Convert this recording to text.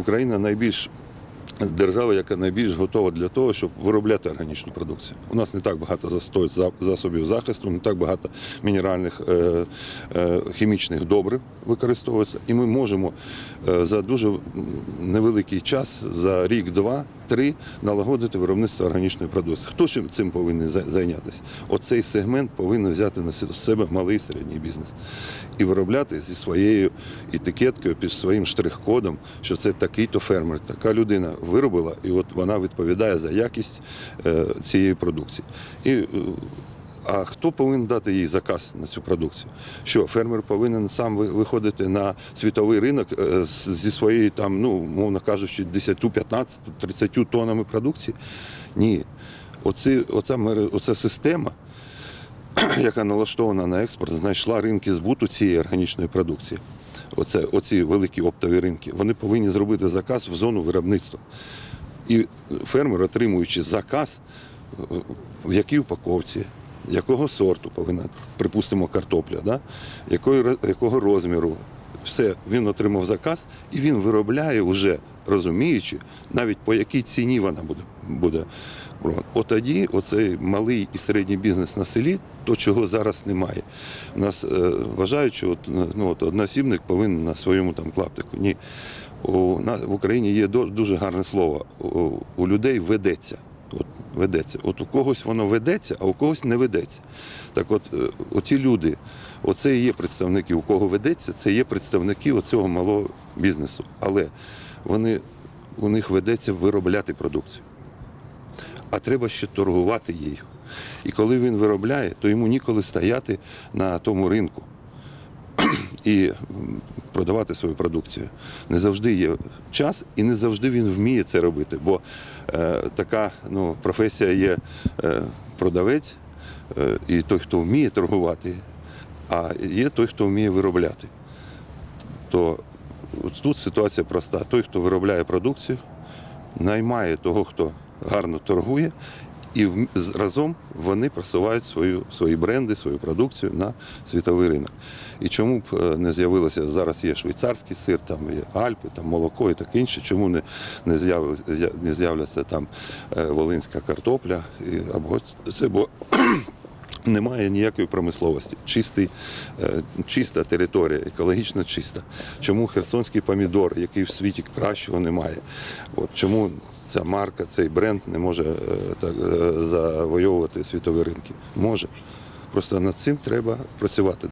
Україна найбільш держава, яка найбільш готова для того, щоб виробляти органічну продукцію. У нас не так багато засобів захисту, не так багато мінеральних е, е, хімічних добрив використовується, і ми можемо е, за дуже невеликий час, за рік, два, три, налагодити виробництво органічної продукції. Хто цим повинен зайнятися? Оцей сегмент повинен взяти на себе малий і середній бізнес і виробляти зі своєю етикеткою, під своїм штрих-кодом, що це такий-то фермер, така людина виробила, і от вона відповідає за якість е, цієї продукції. І, е, а хто повинен дати їй заказ на цю продукцію? Що фермер повинен сам виходити на світовий ринок е, зі своєю там, ну, мовно кажучи, 10, 15, 30 тоннами продукції? Ні. Оці, оця, оця система яка налаштована на експорт, знайшла ринки збуту цієї органічної продукції. Оце, оці великі оптові ринки. Вони повинні зробити заказ в зону виробництва. І фермер, отримуючи заказ, в якій упаковці, якого сорту повинна, припустимо, картопля, да? якої, ро- якого розміру, все, він отримав заказ і він виробляє вже, розуміючи, навіть по якій ціні вона буде. буде. От тоді оцей малий і середній бізнес на селі, то чого зараз немає. Нас е, вважають, що от, ну, от одноосібник повинен на своєму там клаптику. Ні. У нас в Україні є дуже гарне слово. У людей ведеться. От ведеться. От у когось воно ведеться, а у когось не ведеться. Так от, е, оці люди, оце і є представники, у кого ведеться, це є представники оцього малого бізнесу. Але вони, у них ведеться виробляти продукцію. А треба ще торгувати її. І коли він виробляє, то йому ніколи стояти на тому ринку і продавати свою продукцію. Не завжди є час і не завжди він вміє це робити, бо е, така ну, професія є е, продавець е, і той, хто вміє торгувати, а є той, хто вміє виробляти. То тут ситуація проста. Той, хто виробляє продукцію, наймає того, хто гарно торгує, і разом вони просувають свою, свої бренди, свою продукцію на світовий ринок. І чому б е, не з'явилося зараз є швейцарський сир, там є Альпи, там молоко і таке інше, чому не, не, з'явилися, не з'являться там е, волинська картопля, або це бо немає ніякої промисловості. Чистий, е, чиста територія, екологічно чиста. Чому херсонський помідор, який в світі кращого немає? От чому ця марка, цей бренд не може е, так, е, завойовувати світові ринки? Може. Просто над цим треба працювати.